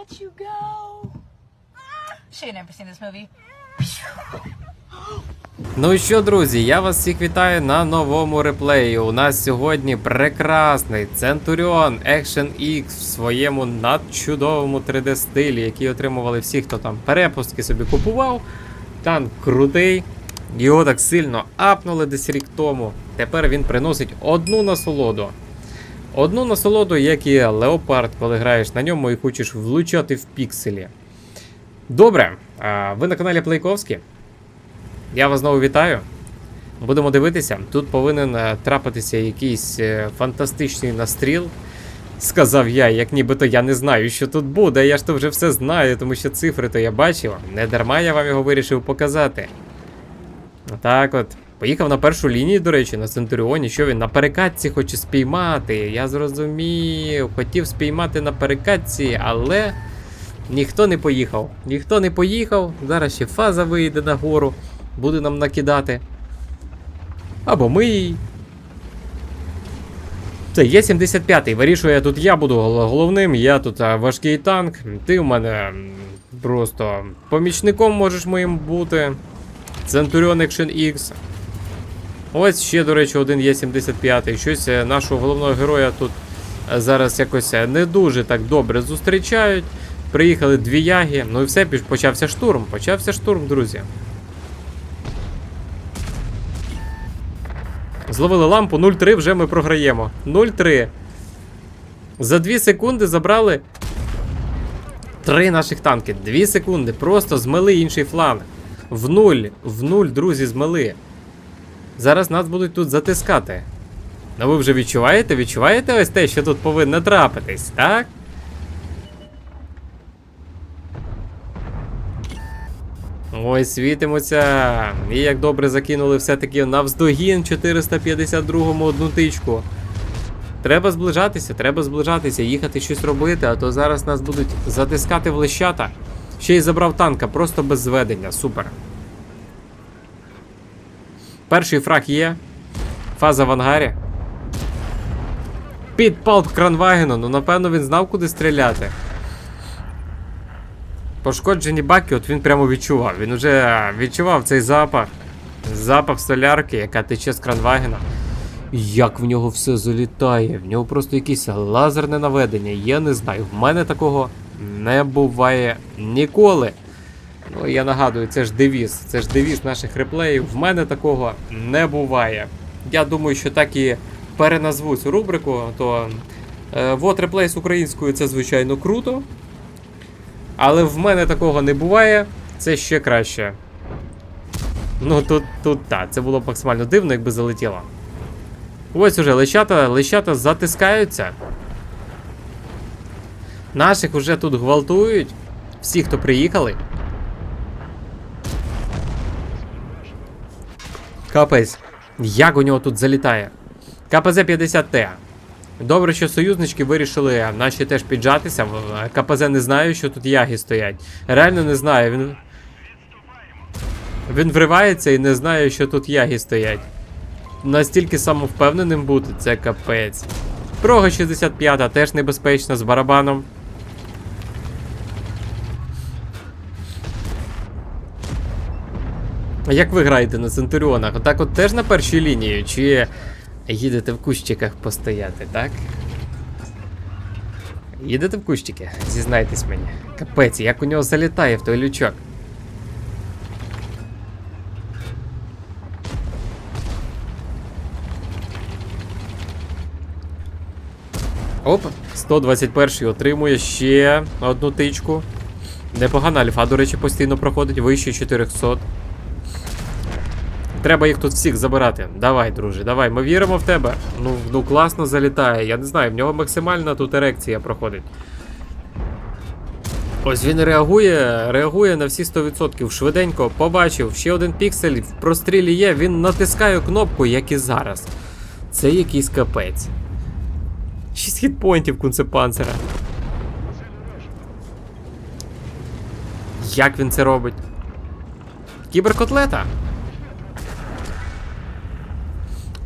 let you go. Should have never seen this movie. Ну що, друзі, я вас всіх вітаю на новому реплеї. У нас сьогодні прекрасний Centurion Action X в своєму надчудовому 3D стилі, який отримували всі, хто там перепустки собі купував. Танк крутий. Його так сильно апнули десь рік тому. Тепер він приносить одну насолоду. Одну насолоду, як і Леопард, коли граєш на ньому і хочеш влучати в пікселі. Добре, ви на каналі Плейковський. Я вас знову вітаю. Будемо дивитися. Тут повинен е, трапитися якийсь е, фантастичний настріл. Сказав я, як нібито я не знаю, що тут буде. Я ж то вже все знаю, тому що цифри то я бачив. Не дарма я вам його вирішив показати. Так от. Поїхав на першу лінію, до речі, на Центуріоні. Що він на перекатці хоче спіймати. Я зрозумів. Хотів спіймати на перекатці, але ніхто не поїхав. Ніхто не поїхав. Зараз ще фаза вийде нагору буде нам накидати. Або ми. Це є 75-й. Вирішує, тут я буду головним, я тут важкий танк. Ти в мене просто помічником можеш моїм бути. Centurion Action X. Ось ще, до речі, один є 75-й. Щось е, нашого головного героя тут е, зараз якось е, не дуже так добре зустрічають. Приїхали дві яги. Ну і все, почався штурм. Почався штурм, друзі. Зловили лампу 0-3, вже ми програємо. 0-3. За 2 секунди забрали три наших танки. 2 секунди. Просто змели інший фланг. В нуль, в нуль, друзі, змели. Зараз нас будуть тут затискати. Ну ви вже відчуваєте? Відчуваєте ось те, що тут повинно трапитись, так? Ой, світимося. І як добре закинули все-таки навздогін 452-му одну тичку. Треба зближатися, треба зближатися, їхати щось робити, а то зараз нас будуть затискати в лещата. Ще й забрав танка, просто без зведення. Супер. Перший фраг є. Фаза в ангарі. Підпал кранвагену, ну напевно він знав, куди стріляти. Пошкоджені баки, от він прямо відчував. Він вже відчував цей запах. Запах солярки, яка тече з кранвагена. Як в нього все залітає. В нього просто якесь лазерне наведення. Я не знаю. В мене такого не буває ніколи. Ну, я нагадую, це ж девіз. Це ж девіз наших реплеїв. В мене такого не буває. Я думаю, що так і переназву цю рубрику. То е, вот реплей з українською це звичайно круто. Але в мене такого не буває, це ще краще. Ну тут, тут так, це було б максимально дивно, якби залетіло. Ось уже лещата, лещата затискаються. Наших уже тут гвалтують. Всі, хто приїхали. Капець. Як у нього тут залітає? КПЗ-50Т. Добре, що союзнички вирішили наші теж піджатися. КПЗ не знаю, що тут яги стоять. Реально не знаю. Він. Він вривається і не знає, що тут яги стоять. Настільки самовпевненим бути, це капець. Прога 65 теж небезпечна з барабаном. А Як ви граєте на Центуріонах? Отак от теж на першій лінії? Чи їдете в кущиках постояти, так? Їдете в кущики? Зізнайтесь мені. Капець, як у нього залітає в той лючок. Оп, 121 отримує ще одну тичку. Непогана альфа, до речі, постійно проходить вище 400. Треба їх тут всіх забирати. Давай, друже, давай, ми віримо в тебе. Ну, ну класно залітає. Я не знаю, в нього максимальна тут ерекція проходить. Ось він реагує, реагує на всі 100%. Швиденько побачив, ще один піксель в прострілі є, він натискає кнопку, як і зараз. Це якийсь капець. 6 хітпоінтів кунцепанцера. Як він це робить? Кіберкотлета.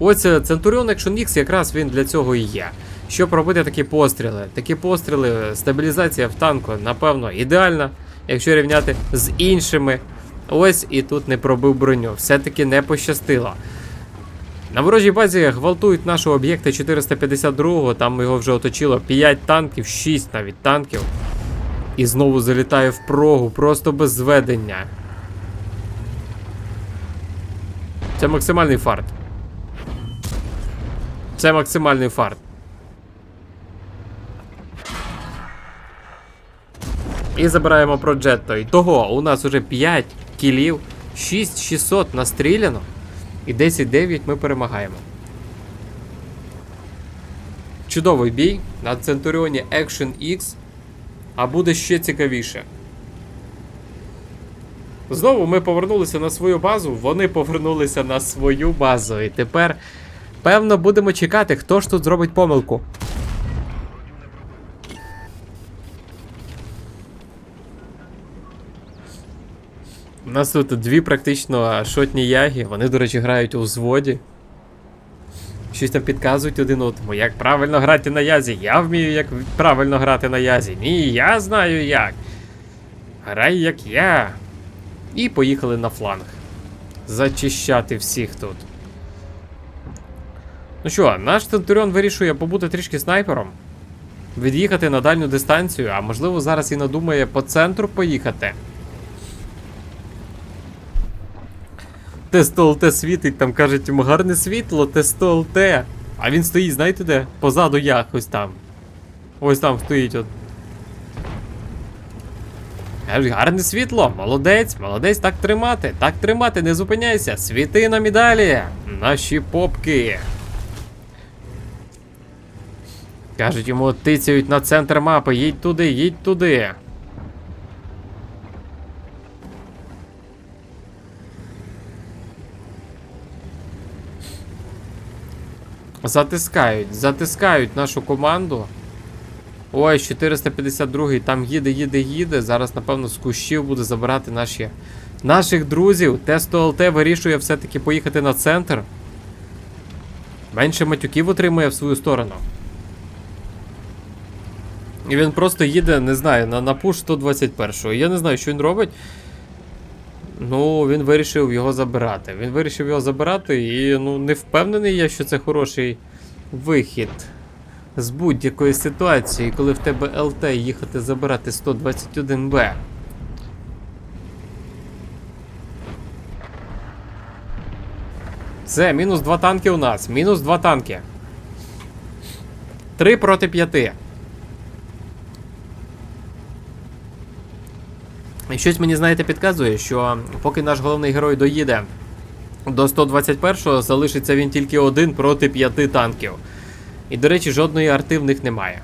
Ось е, Centurion Action X якраз він для цього і є. щоб робити такі постріли. Такі постріли, стабілізація в танку, напевно, ідеальна, якщо рівняти з іншими. Ось і тут не пробив броню. Все-таки не пощастило. На ворожій базі гвалтують нашого об'єкта 452-го, там його вже оточило 5 танків, 6 навіть танків. І знову залітає в прогу, просто без зведення. Це максимальний фарт. Це максимальний фарт. І забираємо Проджетто. І того у нас уже 5 кілів, 6600 настріляно. І 10-9 ми перемагаємо. Чудовий бій на Центуріоні Action X. А буде ще цікавіше. Знову ми повернулися на свою базу, вони повернулися на свою базу. І тепер, певно, будемо чекати, хто ж тут зробить помилку. У нас тут дві практично шотні яги. Вони, до речі, грають у взводі. Щось там підказують один одному, як правильно грати на язі. Я вмію, як правильно грати на язі. Ні, я знаю як. Грай як я. І поїхали на фланг. Зачищати всіх тут. Ну що, наш Центуріон вирішує побути трішки снайпером. Від'їхати на дальню дистанцію, а можливо зараз і надумає по центру поїхати. Тесто-ЛТ світить, там кажуть йому гарне світло, Тесто-ЛТ. А він стоїть, знаєте де? Позаду як ось там. Ось там стоїть от. Гарне світло, молодець, молодець, так тримати, так тримати, не зупиняйся. Світи на медалі. Наші попки. Кажуть йому, тицяють на центр мапи, їдь туди, їдь туди. Затискають, затискають нашу команду. Ой, 452-й там їде, їде, їде. Зараз, напевно, з кущів буде забирати наші, наших друзів. Тесто ЛТ вирішує все-таки поїхати на центр. Менше матюків отримує в свою сторону. І він просто їде, не знаю, на, на пуш 121-го. Я не знаю, що він робить. Ну, він вирішив його забирати. Він вирішив його забирати і ну, не впевнений я, що це хороший вихід з будь-якої ситуації, коли в тебе ЛТ їхати забирати 121Б. Все, мінус два танки у нас. Мінус два танки. Три проти п'яти. І щось мені, знаєте, підказує, що поки наш головний герой доїде до 121-го, залишиться він тільки один проти п'яти танків. І, до речі, жодної арти в них немає.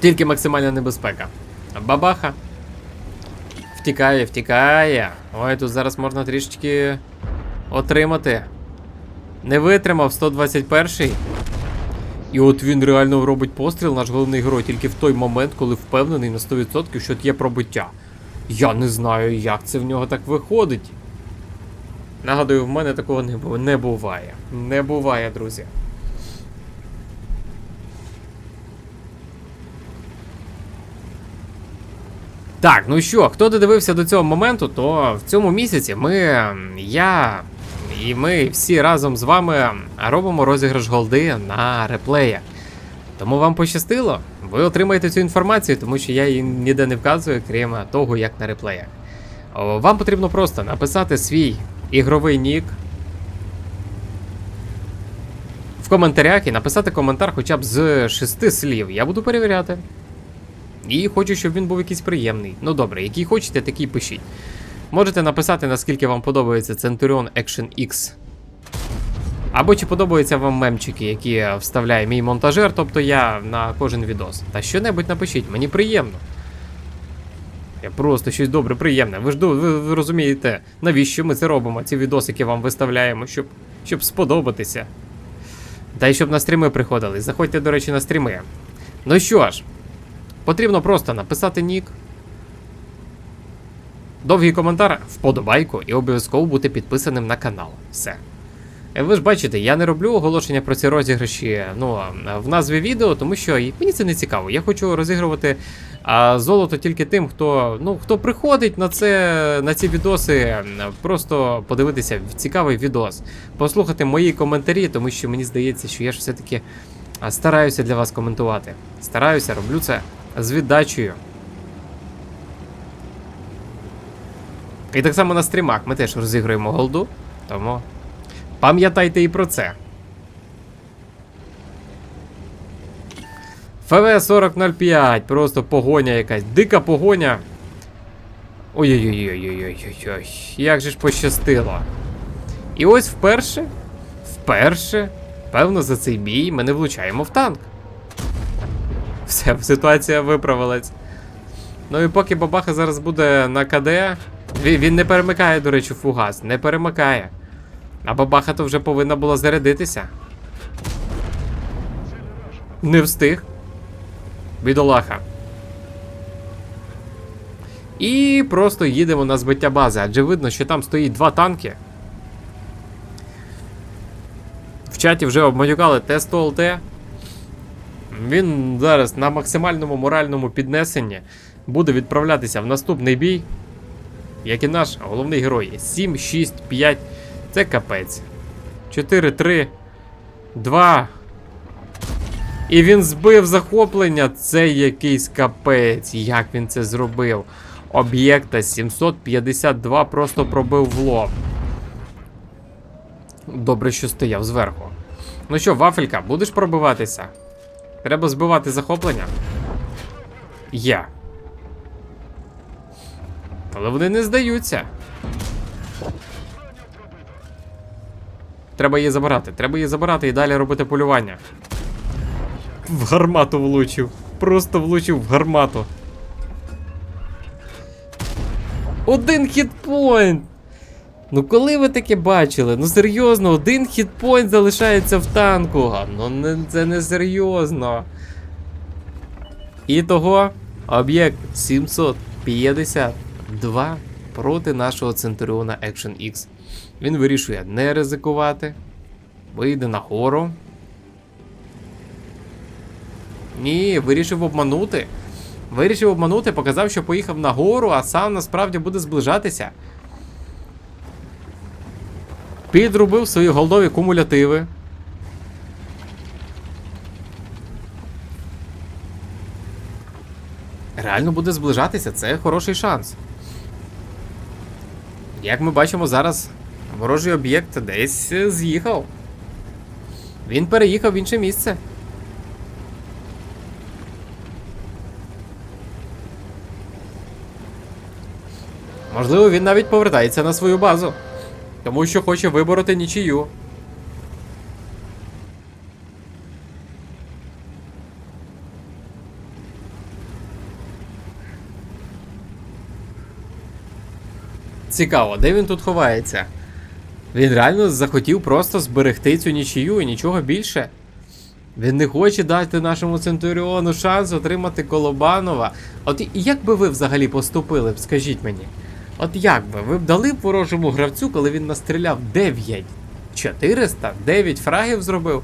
Тільки максимальна небезпека. Бабаха. Втікає, втікає. Ой, тут зараз можна трішечки отримати. Не витримав 121-й. І от він реально робить постріл, наш головний герой, тільки в той момент, коли впевнений на 100%, що є пробиття. Я не знаю, як це в нього так виходить. Нагадую, в мене такого не, бу- не буває. Не буває, друзі. Так, ну що, хто додивився до цього моменту, то в цьому місяці ми, я і ми всі разом з вами робимо розіграш голди на реплеях. Тому вам пощастило, ви отримаєте цю інформацію, тому що я її ніде не вказую, крім того, як на реплеях. Вам потрібно просто написати свій ігровий нік в коментарях і написати коментар хоча б з шести слів. Я буду перевіряти. І хочу, щоб він був якийсь приємний. Ну добре, який хочете, такий пишіть. Можете написати, наскільки вам подобається Centurion Action X. Або чи подобаються вам мемчики, які вставляє мій монтажер, тобто я на кожен відос. Та що-небудь напишіть, мені приємно. Я просто щось добре, приємне. Ви ж ви, ви розумієте, навіщо ми це робимо, ці відосики вам виставляємо, щоб, щоб сподобатися. Та й щоб на стріми приходили. Заходьте, до речі, на стріми. Ну що ж, потрібно просто написати нік. Довгий коментар, вподобайку і обов'язково бути підписаним на канал. Все. Е, Ви ж бачите, я не роблю оголошення про ці розіграші ну, в назві відео, тому що мені це не цікаво. Я хочу розігрувати а, золото тільки тим, хто, ну, хто приходить на, це, на ці відоси, просто подивитися цікавий відос, послухати мої коментарі, тому що мені здається, що я ж все-таки стараюся для вас коментувати. Стараюся, роблю це з віддачею. І так само на стрімах ми теж розігруємо голду, тому пам'ятайте і про це. ФВ 4005, просто погоня якась, дика погоня. Ой-ой-ой-ой-ой-ой-ой, як же ж пощастило. І ось вперше, вперше, певно, за цей бій ми не влучаємо в танк. Все, ситуація виправилась. Ну і поки бабаха зараз буде на КД. Він, не перемикає, до речі, фугас, не перемикає. А бабаха то вже повинна була зарядитися. Не встиг. Бідолаха. І просто їдемо на збиття бази, адже видно, що там стоїть два танки. В чаті вже обматюкали Т-100ЛТ. Він зараз на максимальному моральному піднесенні буде відправлятися в наступний бій. Як і наш головний герой. 7, 6, 5. Це капець. 4, 3, 2. І він збив захоплення. Це якийсь капець. Як він це зробив? Об'єкта 752 просто пробив в лоб. Добре, що стояв зверху. Ну що, вафелька, будеш пробиватися? Треба збивати захоплення? Я. Але вони не здаються. Треба її забирати. Треба її забирати і далі робити полювання. В гармату влучив. Просто влучив в гармату. Один хітпойнт! Ну коли ви таке бачили? Ну серйозно, один хітпойнт залишається в танку. А, Ну не, це не серйозно. І того об'єкт 752 проти нашого Центуріона Action X. Він вирішує не ризикувати. Вийде на гору. Ні, вирішив обманути. Вирішив обманути, показав, що поїхав на гору, а сам насправді буде зближатися. Підрубив свої голдові кумулятиви. Реально буде зближатися, це хороший шанс. Як ми бачимо, зараз ворожий об'єкт десь е, з'їхав. Він переїхав в інше місце. Можливо, він навіть повертається на свою базу. Тому що хоче вибороти нічию. Цікаво, де він тут ховається? Він реально захотів просто зберегти цю нічию і нічого більше. Він не хоче дати нашому Центуріону шанс отримати Колобанова. От і- як би ви взагалі поступили б, скажіть мені? От як би? Ви б дали б ворожому гравцю, коли він настріляв 9 400, 9 фрагів зробив.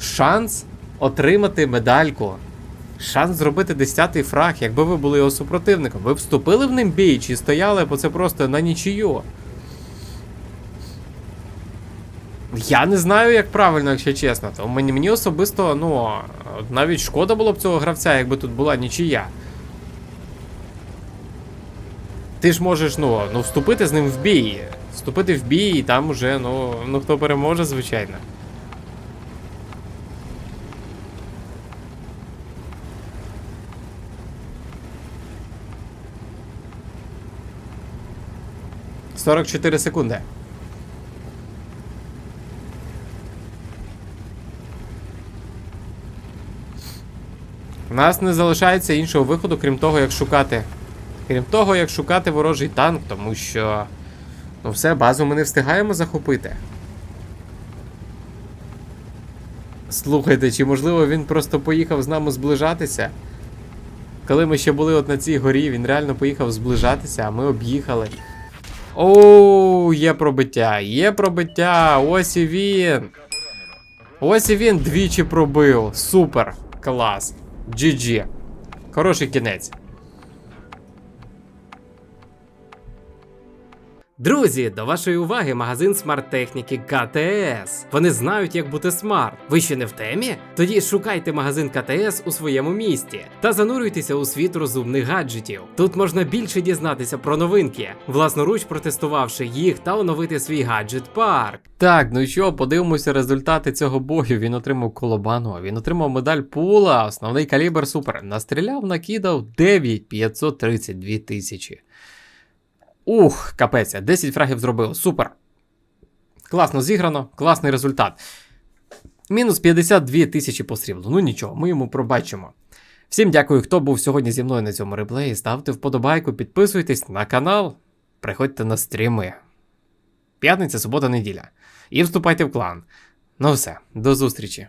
Шанс отримати медальку. Шанс зробити 10-й фраг, якби ви були його супротивником. Ви вступили в ним бій чи стояли, бо це просто на нічию. Я не знаю, як правильно, якщо чесно. То мені, мені особисто, ну, навіть шкода було б цього гравця, якби тут була нічия. Ти ж можеш, ну, ну, вступити з ним в бій. Вступити в бій, і там уже, ну, ну хто переможе, звичайно. Сорок чотири секунди. У нас не залишається іншого виходу, крім того, як шукати. Крім того, як шукати ворожий танк, тому що. Ну все, базу ми не встигаємо захопити. Слухайте, чи можливо він просто поїхав з нами зближатися? Коли ми ще були от на цій горі, він реально поїхав зближатися, а ми об'їхали. Оу, є пробиття, є пробиття. Ось і він. Ось і він двічі пробив. Супер. Клас. GG. Хороший кінець. Друзі, до вашої уваги магазин смарт-техніки КТС. Вони знають, як бути смарт. Ви ще не в темі? Тоді шукайте магазин КТС у своєму місті та занурюйтеся у світ розумних гаджетів. Тут можна більше дізнатися про новинки, власноруч протестувавши їх та оновити свій гаджет парк. Так, ну що, подивимося результати цього бою. Він отримав колобану, він отримав медаль пула, основний калібр супер. Настріляв, накидав 9532 тисячі. Ух, капець, 10 фрагів зробив. Супер. Класно зіграно, класний результат. Мінус 52 тисячі по сріблу. Ну нічого, ми йому пробачимо. Всім дякую, хто був сьогодні зі мною на цьому реплеї. Ставте вподобайку, підписуйтесь на канал, приходьте на стріми. П'ятниця, субота, неділя. І вступайте в клан. Ну все, до зустрічі.